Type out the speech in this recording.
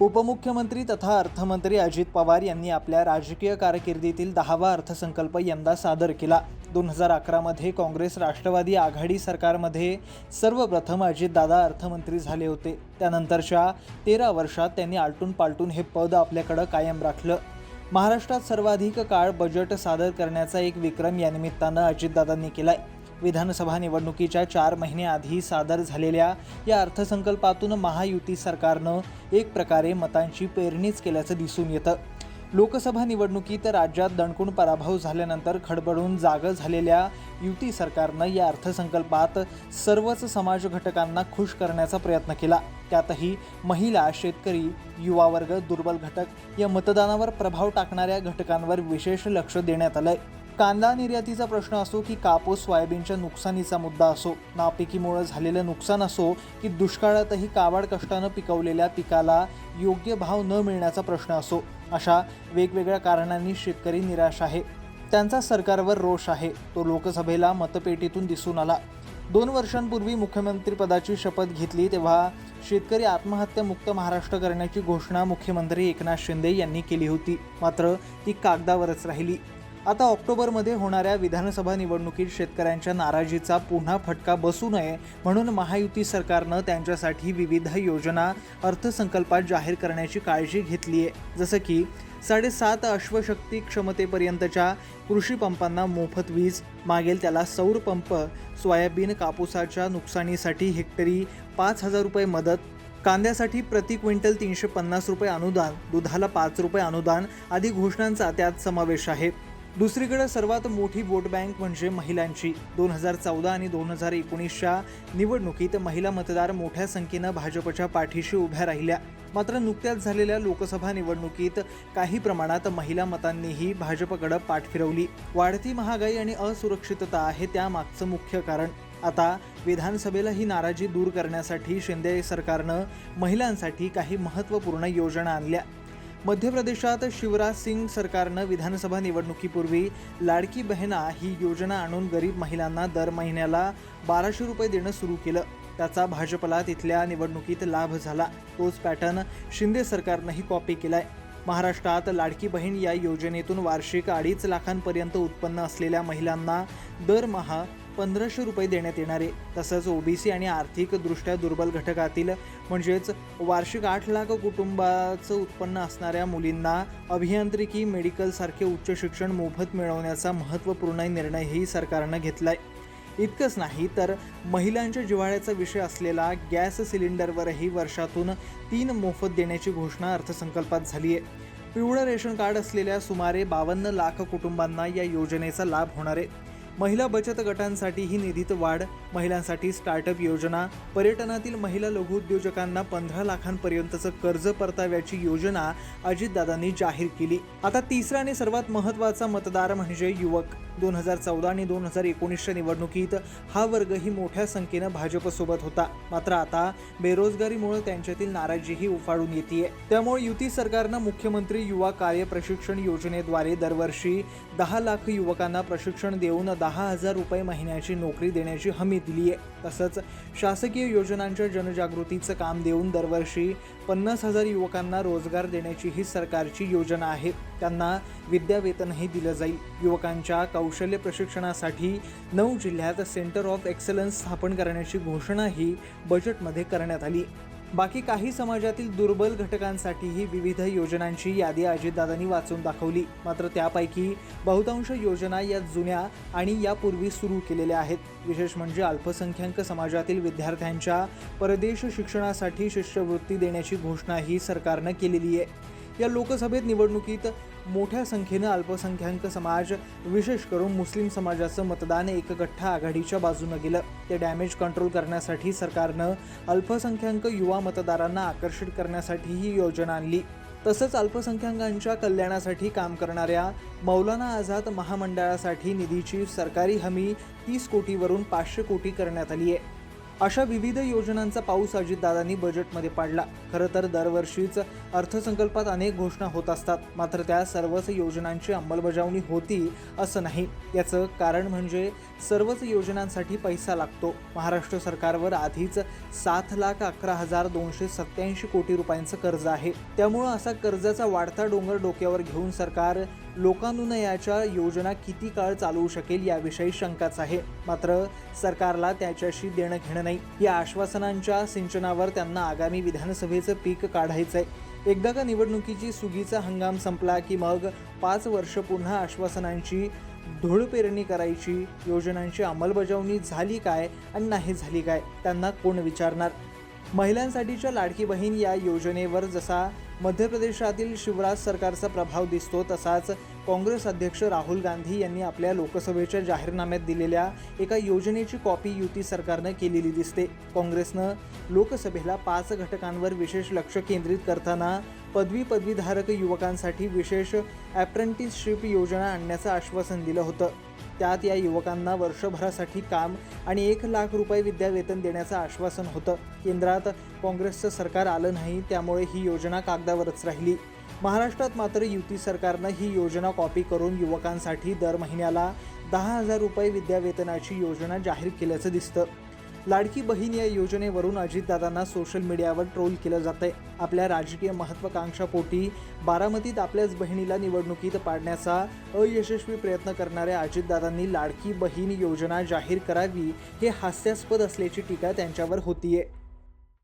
उपमुख्यमंत्री तथा अर्थमंत्री अजित पवार यांनी आपल्या राजकीय कारकिर्दीतील दहावा अर्थसंकल्प यंदा सादर केला. दोन हजार अकरामध्ये काँग्रेस राष्ट्रवादी आघाडी सरकारमध्ये सर्वप्रथम अजितदादा अर्थमंत्री झाले होते. त्यानंतरच्या तेरा वर्षात त्यांनी आलटून पालटून हे पद आपल्याकडं कायम राखलं. महाराष्ट्रात सर्वाधिक काळ बजेट सादर करण्याचा एक विक्रम या निमित्तानं अजितदादांनी केलाय. विधानसभा निवडणुकीच्या चार महिन्याआधी सादर झालेल्या या अर्थसंकल्पातून महायुती सरकारनं एक प्रकारे मतांची पेरणीच केल्याचं दिसून येतं. लोकसभा निवडणुकीत राज्यात दणकून पराभव झाल्यानंतर खडबडून जागं झालेल्या युती सरकारनं या अर्थसंकल्पात सर्वच समाज घटकांना खुश करण्याचा प्रयत्न केला. त्यातही महिला शेतकरी युवा वर्ग दुर्बल घटक या मतदानावर प्रभाव टाकणाऱ्या घटकांवर विशेष लक्ष देण्यात आलंय. कांदा निर्यातीचा प्रश्न असो की कापूस सोयाबीनच्या नुकसानीचा मुद्दा असो नापिकीमुळे झालेलं नुकसान असो की दुष्काळातही काबाड कष्टानं पिकवलेल्या पिकाला योग्य भाव न मिळण्याचा प्रश्न असो अशा वेगवेगळ्या कारणांनी शेतकरी निराश आहे. त्यांचा सरकारवर रोष आहे. तो लोकसभेला मतपेटीतून दिसून आला. दोन वर्षांपूर्वी मुख्यमंत्रीपदाची शपथ घेतली तेव्हा शेतकरी आत्महत्यामुक्त महाराष्ट्र करण्याची घोषणा मुख्यमंत्री एकनाथ शिंदे यांनी केली होती. मात्र ती कागदावरच राहिली. आता ऑक्टोबरमध्ये होणाऱ्या विधानसभा निवडणुकीत शेतकऱ्यांच्या नाराजीचा पुन्हा फटका बसू नये म्हणून महायुती सरकारनं त्यांच्यासाठी विविध योजना अर्थसंकल्पात जाहीर करण्याची काळजी घेतली आहे. जसं की साडेसात अश्वशक्ती क्षमतेपर्यंतच्या कृषी पंपांना मोफत वीज मागेल त्याला सौर पंप सोयाबीन कापूसाच्या नुकसानीसाठी हेक्टरी पाच हजार रुपये मदत कांद्यासाठी प्रति क्विंटल तीनशे पन्नास रुपये अनुदान दुधाला पाच रुपये अनुदान आदी घोषणांचा त्यात समावेश आहे. दुसरीकडे सर्वात मोठी वोट बँक म्हणजे महिलांची. दोन हजार चौदा आणि दोन हजार एकोणीसच्या निवडणुकीत महिला मतदार मोठ्या संख्येनं भाजपच्या पाठीशी उभ्या राहिल्या. मात्र नुकत्याच झालेल्या लोकसभा निवडणुकीत काही प्रमाणात महिला मतांनीही भाजपकडे पाठ फिरवली. वाढती महागाई आणि असुरक्षितता हे त्यामागचं मुख्य कारण. आता विधानसभेला ही नाराजी दूर करण्यासाठी शिंदे सरकारनं महिलांसाठी काही महत्त्वपूर्ण योजना आणल्या. मध्य प्रदेशात शिवराज सिंग सरकारनं विधानसभा निवडणुकीपूर्वी लाडकी बहिणा ही योजना आणून गरीब महिलांना दर महिन्याला बाराशे रुपये देणं सुरू केलं. त्याचा भाजपला तिथल्या निवडणुकीत लाभ झाला. तोच पॅटर्न शिंदे सरकारनंही कॉपी केलाय. महाराष्ट्रात लाडकी बहीण या योजनेतून वार्षिक अडीच लाखांपर्यंत उत्पन्न असलेल्या महिलांना दरमहा पंधराशे रुपये देण्यात येणार. आहे तसंच ओबीसी आणि आर्थिकदृष्ट्या दुर्बल घटकातील म्हणजेच वार्षिक आठ लाख कुटुंबाचं उत्पन्न असणाऱ्या मुलींना अभियांत्रिकी मेडिकलसारखे उच्च शिक्षण मोफत मिळवण्याचा महत्त्वपूर्ण निर्णयही सरकारनं घेतलाय. इतकंच नाही तर महिलांच्या जिव्हाळ्याचा विषय असलेला गॅस सिलेंडरवरही वर्षातून तीन मोफत देण्याची घोषणा अर्थसंकल्पात झाली आहे पिवळं रेशन कार्ड असलेल्या सुमारे बावन्न लाख कुटुंबांना या योजनेचा लाभ होणार आहे. महिला बचत गटांसाठीही निधीत वाढ महिलांसाठी स्टार्टअप योजना पर्यटनातील महिला लघुउद्योजकांना पंधरा लाखांपर्यंतचं कर्ज परताव्याची योजना अजितदादांनी जाहीर केली. आता तिसरा आणि सर्वात महत्त्वाचा मतदार म्हणजे युवक. दोन हजार चौदा आणि दोन हजार एकोणीसच्या निवडणुकीत हा वर्गही मोठ्या संख्येनं भाजपसोबत होता. मात्र आता बेरोजगारीमुळे त्यांच्यातील नाराजीही उफाळून येते त्यामुळे युती सरकारनं मुख्यमंत्री युवा कार्य प्रशिक्षण योजनेद्वारे दरवर्षी दहा लाख युवकांना प्रशिक्षण देऊन दहा हजार रुपये महिन्याची नोकरी देण्याची हमी दिली आहे तसंच शासकीय योजनांच्या जनजागृतीचं काम देऊन दरवर्षी पन्नास हजार युवकांना रोजगार देण्याची ही सरकारची योजना आहे. त्यांना विद्यावेतनही दिलं जाईल. युवकांच्या कौशल्य प्रशिक्षणासाठी नऊ जिल्ह्यात सेंटर ऑफ एक्सलन्स स्थापन करण्याची घोषणाही बजेटमध्ये करण्यात आली. बाकी काही समाजातील दुर्बल घटकांसाठीही विविध योजनांची यादी अजितदादांनी वाचून दाखवली. मात्र त्यापैकी बहुतांश योजना या जुन्या आणि यापूर्वी सुरू केलेल्या आहेत. विशेष म्हणजे अल्पसंख्याक समाजातील विद्यार्थ्यांच्या परदेश शिक्षणासाठी शिष्यवृत्ती देण्याची घोषणाही सरकारनं केलेली आहे. या लोकसभेत निवडणुकीत मोठ्या संख्येनं अल्पसंख्याक समाज विशेष करून मुस्लिम समाजाचं मतदान एकगठ्ठा आघाडीच्या बाजूनं गेलं. ते डॅमेज कंट्रोल करण्यासाठी सरकारनं अल्पसंख्याक युवा मतदारांना आकर्षित करण्यासाठी ही योजना आणली. तसंच अल्पसंख्याकांच्या कल्याणासाठी काम करणाऱ्या मौलाना आझाद महामंडळासाठी निधीची सरकारी हमी तीस कोटीवरून पाचशे कोटी करण्यात आली आहे अशा विविध योजनांचा पाऊस अजितदादांनी बजेटमध्ये पाडला. खरं तर दरवर्षीच अर्थसंकल्पात अनेक घोषणा होत असतात. मात्र त्या सर्वच योजनांची अंमलबजावणी होती असं नाही. याचं कारण म्हणजे सर्वच योजनांसाठी पैसा लागतो. महाराष्ट्र सरकारवर आधीच सात लाख अकरा हजार दोनशे सत्याऐंशी कोटी रुपयांचं कर्ज आहे. त्यामुळं असा कर्जाचा वाढता डोंगर डोक्यावर घेऊन सरकार लोकानुनयाच्या योजना किती काळ चालवू शकेल याविषयी शंकाच आहे. मात्र सरकारला त्याच्याशी देणं घेणं नाही. या आश्वासनांच्या सिंचनावर त्यांना आगामी विधानसभेचं पीक काढायचंय. एकदा का निवडणुकीची सुगीचा हंगाम संपला की मग पाच वर्ष पुन्हा आश्वासनांची धूळ पेरणी करायची योजनांची अंमलबजावणी झाली काय आणि नाही झाली काय त्यांना कोण विचारणार? महिलांसाठीच्या लाडकी बहीण या योजनेवर जसा मध्य प्रदेशातील शिवराज सरकारचा प्रभाव दिसतो तसाच काँग्रेस अध्यक्ष राहुल गांधी यांनी आपल्या लोकसभेच्या जाहीरनाम्यात दिलेल्या एका योजनेची कॉपी युती सरकारनं केलेली दिसते. काँग्रेसनं लोकसभेला पाच घटकांवर विशेष लक्ष केंद्रित करताना पदवी पदवीधारक युवकांसाठी विशेष ॲप्रेंटिसशिप योजना आणण्याचं आश्वासन दिलं होतं. त्यात या युवकांना वर्षभरासाठी काम आणि एक लाख रुपये विद्यावेतन देण्याचं आश्वासन होतं. केंद्रात काँग्रेसचं सरकार आलं नाही त्यामुळे ही योजना कागदावरच राहिली. महाराष्ट्रात मात्र युती सरकारनं ही योजना कॉपी करून युवकांसाठी दर महिन्याला दहा हजार रुपये विद्यावेतनाची योजना जाहीर केल्याचं दिसतं. लाडकी बहीण या योजनेवरून अजितदादांना सोशल मीडियावर ट्रोल केलं जातंय. आपल्या राजकीय महत्त्वाकांक्षापोटी बारामतीत आपल्याच बहिणीला निवडणुकीत पाडण्याचा अयशस्वी प्रयत्न करणाऱ्या अजितदादांनी लाडकी बहीण योजना जाहीर करावी हे हास्यास्पद असल्याची टीका त्यांच्यावर होतीये.